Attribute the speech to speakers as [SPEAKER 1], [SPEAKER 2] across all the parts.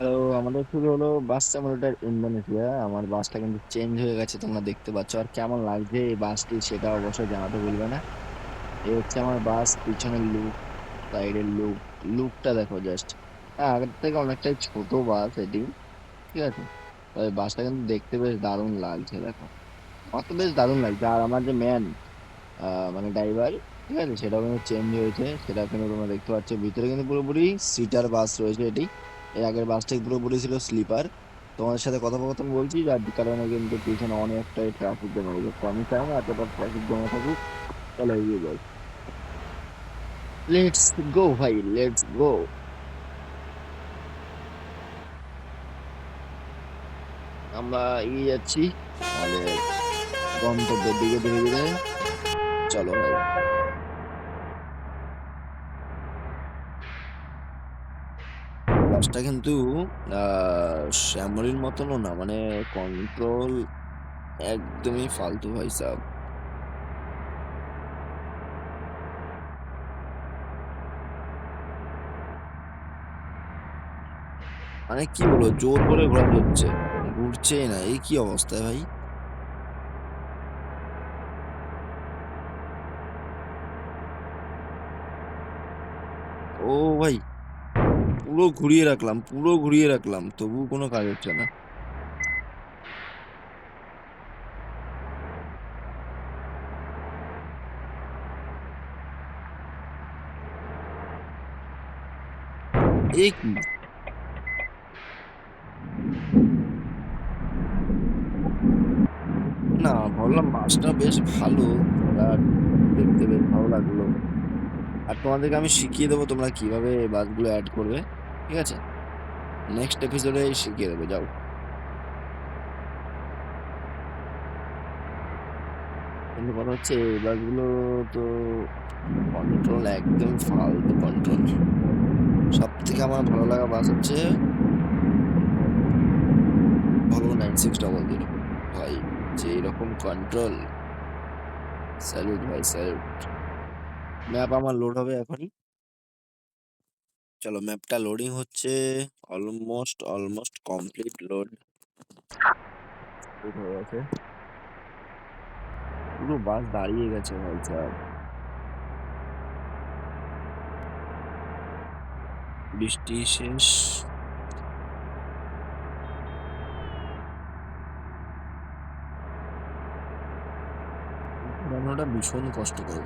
[SPEAKER 1] Hello আমাদের শুরু হলো বাস সিমুলেটর ইন্দোনেশিয়া। আমার বাসটা কিন্তু চেঞ্জ হয়ে গেছে, তোমরা দেখতে পাচ্ছ। আর কেমন লাগছে এই বাসটি সেটা অবশ্যই জানাতে ভুলবে না। এ হচ্ছে আমার বাস, পিছনের লুক সাইডের লুক লুকটা দেখো জাস্ট হ্যাঁ আগের থেকে অনেকটাই ছোট বাস এটি, ঠিক আছে? তবে বাসটা কিন্তু দেখতে বেশ দারুণ লাগছে, দেখো। আমার তো বেশ দারুণ লাগছে। আর আমার যে ম্যান মানে ড্রাইভার ঠিক আছে? সেটাও কিন্তু চেঞ্জ হয়েছে। সেটা কিন্তু তোমরা দেখতে পাচ্ছ। ভিতরে কিন্তু পুরোপুরি সিটার বাস রয়েছে এটি। এর আগের বাসটা পুরোপুরি ছিল স্লিপার তোমাদের সাথে কথোপকথন বলছি, যার কারণে কিন্তু পিছনে অনেকটাই ট্রাফিক জমে গেছে। আমি চাই না এতটা ট্রাফিক জমে থাকুক চলো এগিয়ে যাই। লেটস গো ভাই লেটস গো আমরা এগিয়ে যাচ্ছি আমাদের গন্তব্যের দিকে ধীরে ধীরে। চলো ভাই। বাসটা কিন্তু শ্যামলির মতনও না। মানে কন্ট্রোল একদমই ফালতু ভাই সাব। মানে কি বলব, জোর করে ঘোরা হচ্ছে ঘুরছেই না। এই কি অবস্থায় ভাই? ও ভাই পুরো ঘুরিয়ে রাখলাম, পুরো ঘুরিয়ে রাখলাম, তবু কোনো কাজ হচ্ছে না। কি না ভাবলাম মাছটা বেশ ভালো দেখতে বেশ ভালো লাগল। আর তোমাদেরকে আমি শিখিয়ে দেবো তোমরা কীভাবে বাসগুলো অ্যাড করবে। ঠিক আছে? নেক্সট এপিসোডে শিখিয়ে দেবো, যাও। কিন্তু কথা হচ্ছে, এই বাসগুলো তো কন্ট্রোল একদম ফালতু কন্ট্রোল সব থেকে আমার ভালো লাগা বাস হচ্ছে Volvo nine six double zero ভাই যে এরকম কন্ট্রোল স্যালুট ভাই স্যালুট ম্যাপ আমার লোড হবে এখনই। চলো ম্যাপটা লোডিং হচ্ছে। Almost almost complete load. হয়ে গেছে। পুরো বাস দাঁড়িয়ে গেছে ভাই স্যার বৃষ্টি শেষ। ঘোরানোটা ভীষণ কষ্টকর।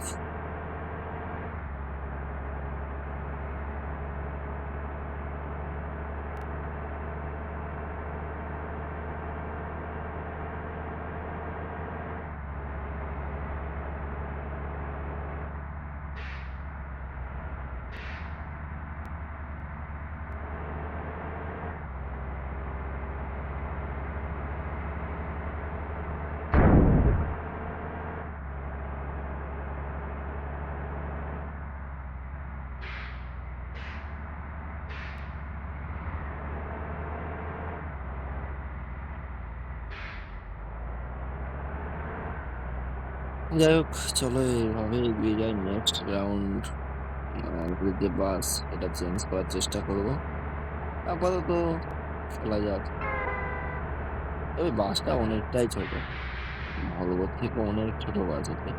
[SPEAKER 1] যাই হোক চলো এইভাবে এগিয়ে যাই নেক্সট রাউন্ড যে বাস এটা চেঞ্জ করার চেষ্টা করব। আপাতত চলা যাক। তবে বাসটা অনেকটাই ছোটো। ভগবত থেকে অনেক ছোট বাস এটা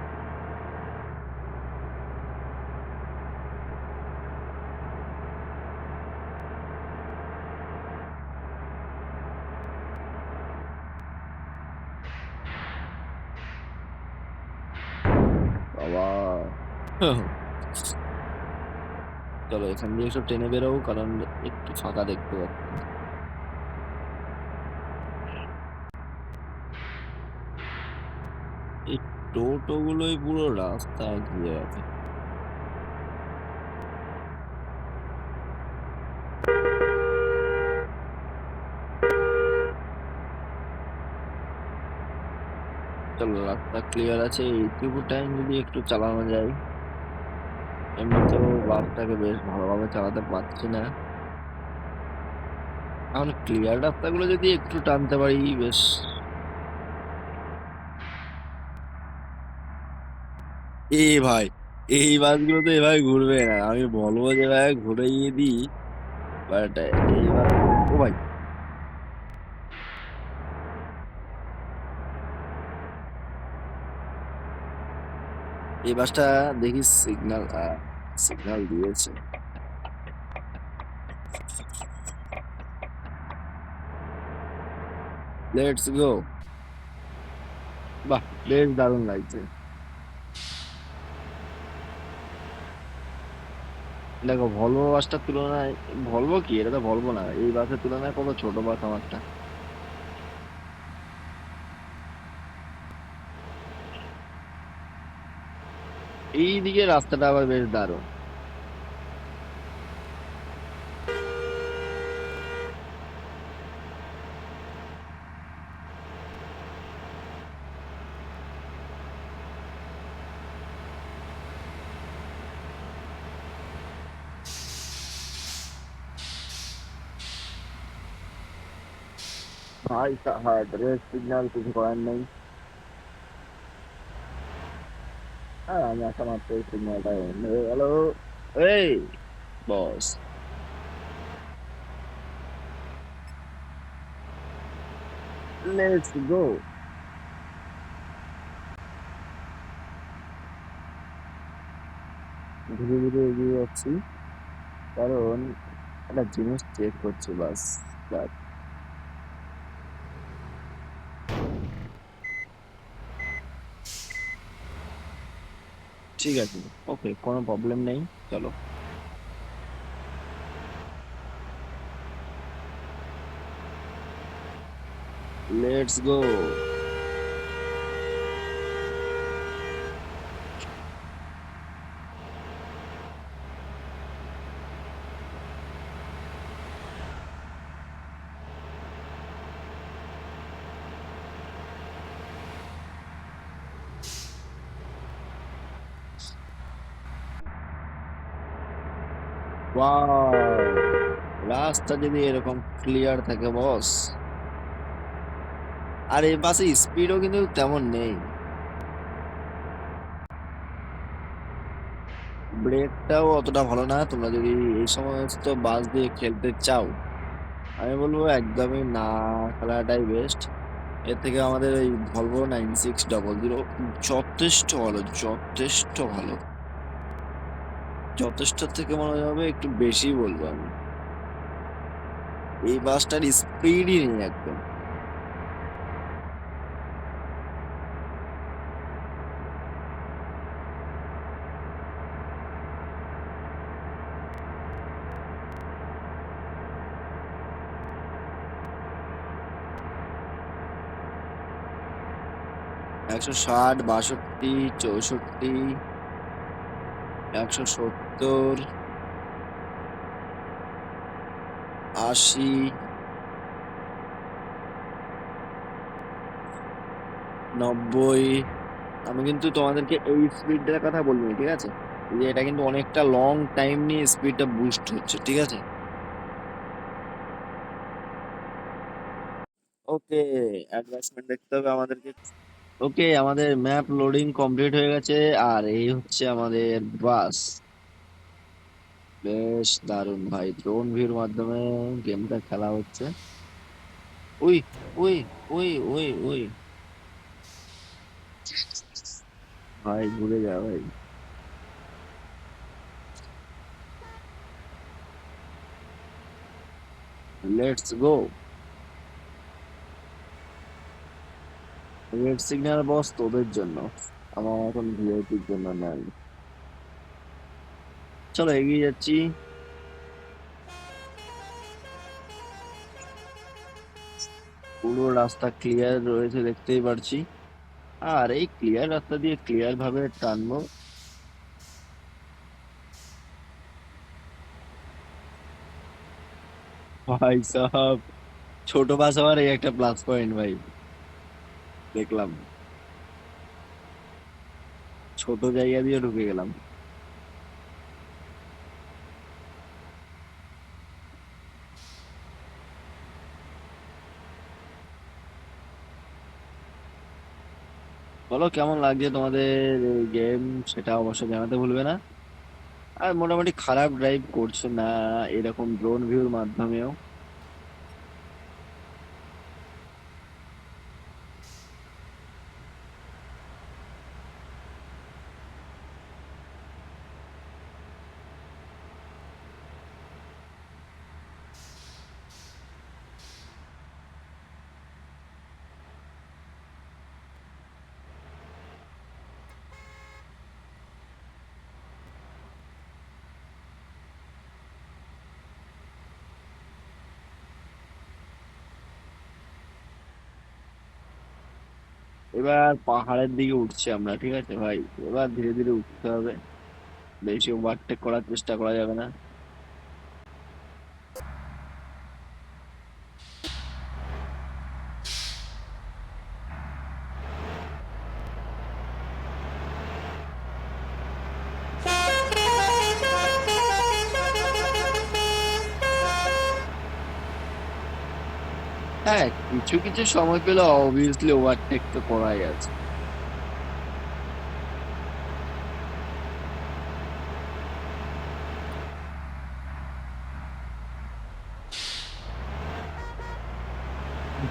[SPEAKER 1] বাবা চলো এখান দিয়ে একটু ট্রেনে বেরোবো, কারণ একটু ফাঁকা দেখতে পাচ্ছি। পুরো রাস্তা ঘিরে আছে। রাস্তা ক্লিয়ার আছে, এইটুকু টাইম যদি একটু চালানো যায়। এমনিতেও বাসটাকে বেশ ভালোভাবে চালাতে পারছি না। এখন ক্লিয়ার রাস্তাগুলো যদি একটু টানতে পারি, বেশ। এ ভাই, এই বাসগুলো তো এভাবে ঘুরবে না। আমি বলব যে ভাই, ঘুরে গিয়ে দিই। বাট এই বাস ও ভাই। এই বাসটা দেখি সিগন্যাল সিগন্যাল দিয়েছে লেটস গো বাহ বেশ দারুণ লাগছে দেখো ভলভো বাসটার তুলনায় ভলভো কি? এটা তো ভলভো না, এই বাসের তুলনায় কত ছোট বাস আমারটা? এইদিকে রাস্তাটা আবার বেশ দারুণ। ভাই সাহাব রেড সিগন্যাল কিছু করার নেই। আর আমি আসা মাত্র সিগন্যালটা হয়ে গেল এই বস লেটস গো ধীরে ধীরে এগিয়ে যাচ্ছি কারণ একটা জিনিস চেক করছি বাস বাস ঠিক আছে। ওকে কোনো প্রবলেম নেই। চলো। লেটস গো রাস্তা যদি এরকম ক্লিয়ার থাকে বস আর এই বাসে স্পিডও কিন্তু তেমন নেই। ব্রেকটাও অতটা ভালো না। তোমরা যদি এই সমস্ত বাস দিয়ে খেলতে চাও, আমি বলব একদমই না খেলাটাই বেস্ট এর থেকে আমাদের এই Volvo nine six double zero যথেষ্ট ভালো যথেষ্ট ভালো। যথেষ্ট থেকে মনে হবে একটু বেশি বলব আমি। এই বাসটার স্পিডই নেই একদম। একশো ষাট, বাষট্টি, চৌষট্টি। একশো সত্তর, আশি, নব্বই। আমি কিন্তু তোমাদেরকে এই স্পিডটার কথা বলব ঠিক আছে? যে এটা কিন্তু অনেকটা লং টাইম নিয়ে স্পিডটা বুস্ট হচ্ছে, ঠিক আছে? ওকে অ্যাডভান্সমেন্ট দেখতে হবে আমাদেরকে। ওকে, আমাদের ম্যাপ লোডিং কমপ্লিট হয়ে গেছে, আর এই হচ্ছে আমাদের বাস। বেশ দারুণ ভাই ড্রোন ভিউর মাধ্যমে গেমটা খেলা হচ্ছে। উই উই উই উই উই। ভাই, ঘুরে যা ভাই। Let's go red signal boss তোদের জন্য। আমার এখন ভিআইপির জন্য নাই। চলো এগিয়ে যাচ্ছি। পুরো রাস্তা ক্লিয়ার রয়েছে দেখতেই পারছি। আর এই ক্লিয়ার রাস্তা দিয়ে ক্লিয়ার ভাবে টানবো। ভাই সাহাব, ছোট বাস হওয়ার এই একটা প্লাস পয়েন্ট ভাই। দেখলাম। ছোট জায়গা দিয়ে ঢুকে গেলাম। বলো, কেমন লাগছে তোমাদের গেম সেটা অবশ্যই জানাতে ভুলবে না। আর মোটামুটি খারাপ ড্রাইভ করছে না, এরকম ড্রোন ভিউর মাধ্যমেও। এবার পাহাড়ের দিকে উঠছি আমরা, ঠিক আছে ভাই? এবার ধীরে ধীরে উঠতে হবে। বেশি ওভারটেক করার চেষ্টা করা যাবে না হ্যাঁ কিছু কিছু সময় পেলে অবভিয়াসলি ওভারটেক তো করাই আছে।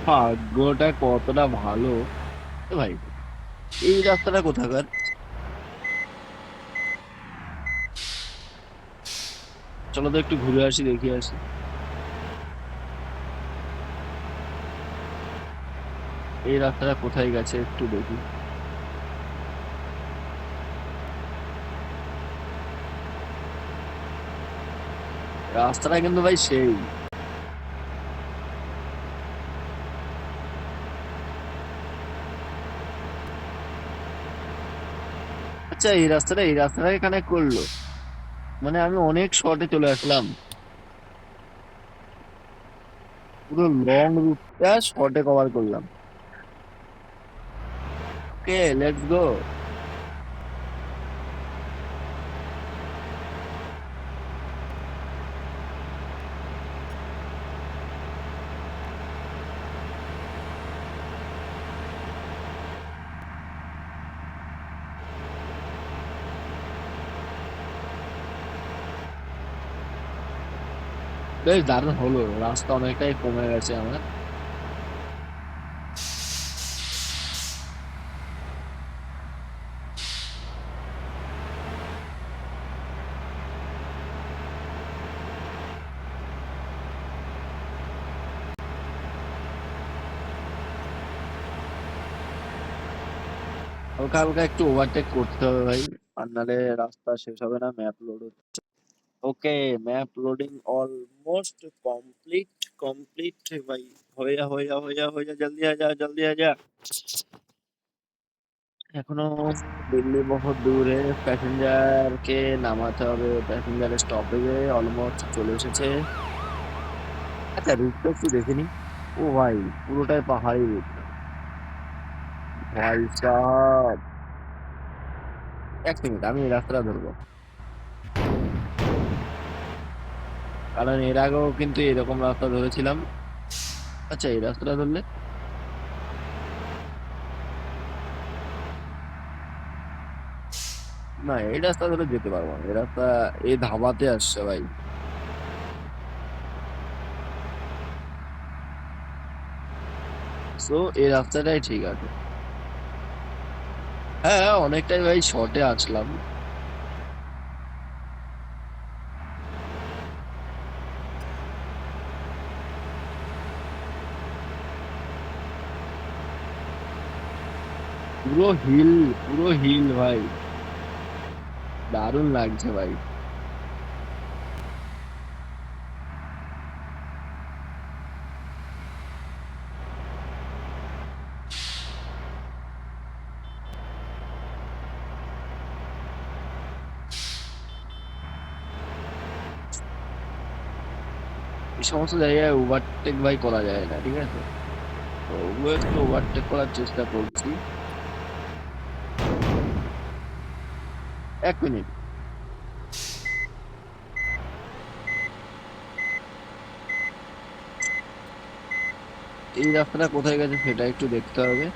[SPEAKER 1] ভাগ্যটা কতটা ভালো? ভাই, এই রাস্তাটা কোথাকার? চলো তো একটু ঘুরে আসি, দেখে আসি। এই রাস্তাটা কোথায় গেছে একটু দেখি। রাস্তাটা কিন্তু ভাই সেই। আচ্ছা এই রাস্তাটা, এই রাস্তাটাকে কানেক্ট করল। মানে আমি অনেক শর্টে চলে আসলাম। পুরো লং রুটটা শর্টে কভার করলাম। ওকে লেটস গো বেশ দারুণ হলো রাস্তা অনেকটাই কমে গেছে আমার। হালকা হালকা একটু ওভারটেক করতে হবে ভাই, আর নাহলে রাস্তা শেষ হবে না ম্যাপ লোড হচ্ছে। Okay map loading almost complete complete ভাই। হয়ে হয়ে হয়ে হয়ে জলদি আ যা, জলদি আ যা। এখনও দিল্লি বহুত দূরে প্যাসেঞ্জারকে নামাতে হবে প্যাসেঞ্জারের স্টপেজে অলমোস্ট চলে এসেছে। আচ্ছা রুটটা একটু দেখে নি ও ভাই, পুরোটাই পাহাড়ি রুট ভাই সাব এক মিনিট, আমি রাস্তাটা ধরবো। কারণ এর আগেও কিন্তু এরকম রাস্তা ধরেছিলাম। আচ্ছা এই রাস্তাটা ধরলে? না, এই রাস্তা ধরে যেতে পারব না। এই রাস্তা এই ধাবাতে আসছে ভাই। সো এই রাস্তাটাই ঠিক আছে। হ্যাঁ অনেকটাই ভাই শর্টে আসলাম। পুরো হিল পুরো হিল ভাই। দারুণ লাগছে ভাই। এই সমস্ত জায়গায় ওভারটেক ভাই করা যায় না, ঠিক আছে? তো ওগুলো একটু ওভারটেক করার চেষ্টা করছি। এক মিনিট। এই রাস্তাটা কোথায় গেছে সেটা একটু দেখতে হবে।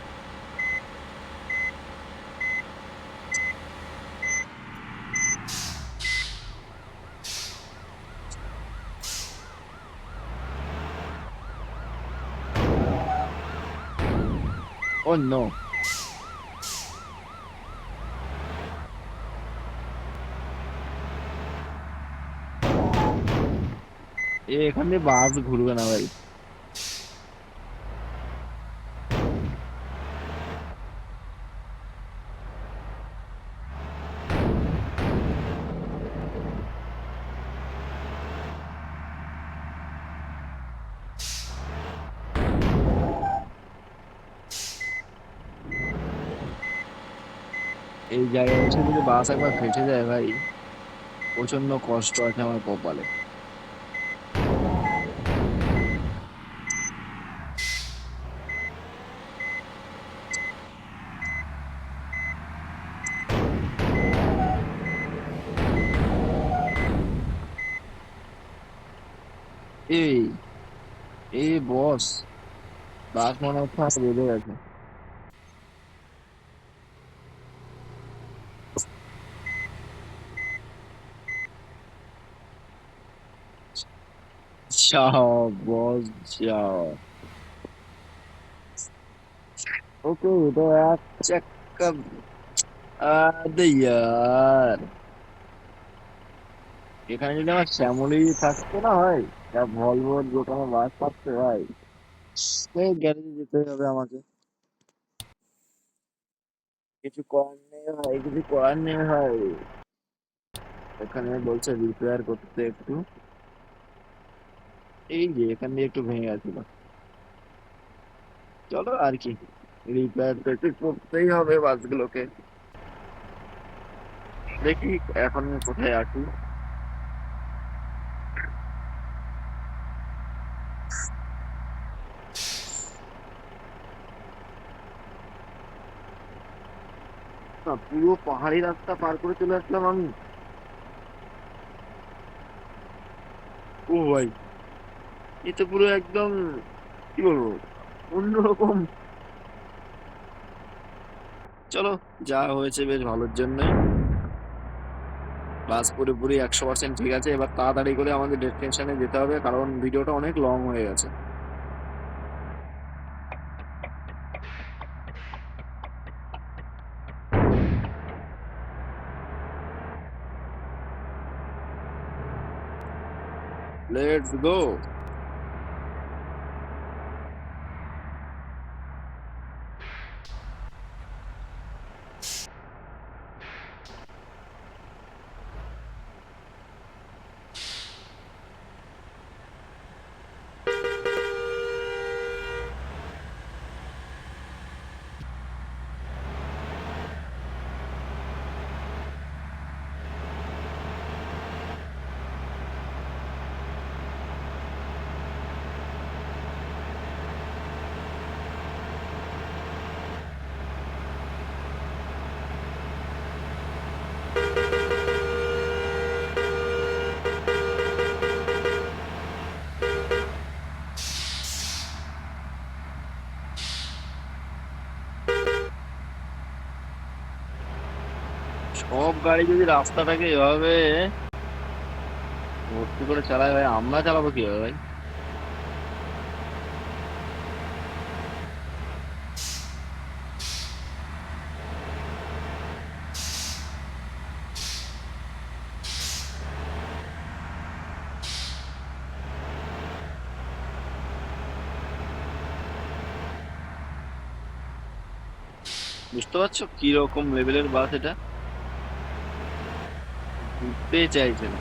[SPEAKER 1] ও no. এখান বাস ঘুরবে না ভাই জায়গায় এসে যদি বাস একবার ফেটে যায় ভাই। প্রচণ্ড কষ্ট আছে আমার কপালে। এই এই বস, বাস মনে হচ্ছে বেড়ে গেছে। আদে ইয়ার এখানে যদি আমার শ্যামলি থাকতো না ভাই যা ভলভোর দোকানে বাস পাচ্ছে ভাই এই গ্যারেজে যেতে হবে আমাকে কিছু করার নেই ভাই কিছু করার নেই ভাই এখানে বলছে রিপেয়ার করতে একটু এই যে এখান দিয়ে একটু ভেঙে গেছিল। চলো আর কি রিপেয়ার তো একটু করতেই হবে বাসগুলোকে। দেখি এখন আমি কোথায় আছি। না, পুরো পাহাড়ি রাস্তা পার করে চলে আসলাম আমি। ও ভাই। এ তো পুরো একদম, কি বলব, অন্যরকম। চলো, যা হয়েছে বেশ ভালোর জন্যই। বাস পুরোপুরি একশো পার্সেন্ট ঠিক আছে, এবার তাড়াতাড়ি করে আমাদের ডেস্টিনেশনে যেতে হবে, কারণ ভিডিওটা অনেক লং হয়ে গেছে। লেটস গো সব গাড়ি যদি রাস্তাটাকে এভাবে ভর্তি করে চালায় ভাই, আমরা চালাবো কীভাবে ভাই? বুঝতে পারছ কি রকম লেভেলের বাস এটা? ঘুরতে চাইছে না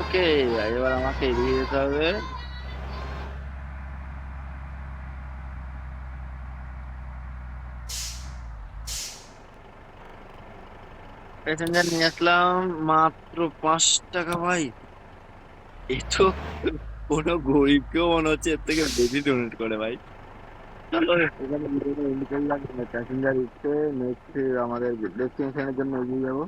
[SPEAKER 1] ওকে এবার আমাকে এগিয়ে যেতে প্যাসেঞ্জার নিয়ে আসলাম, মাত্র পাঁচ টাকা ভাই। এ তো কোনো গরিবকেও মনে হচ্ছে এর থেকে বেশি ডোনেট করে ভাই। প্যাসেঞ্জার উঠছে নেক্সট আমাদের ডেস্টিনেশনের জন্য এগিয়ে যাব।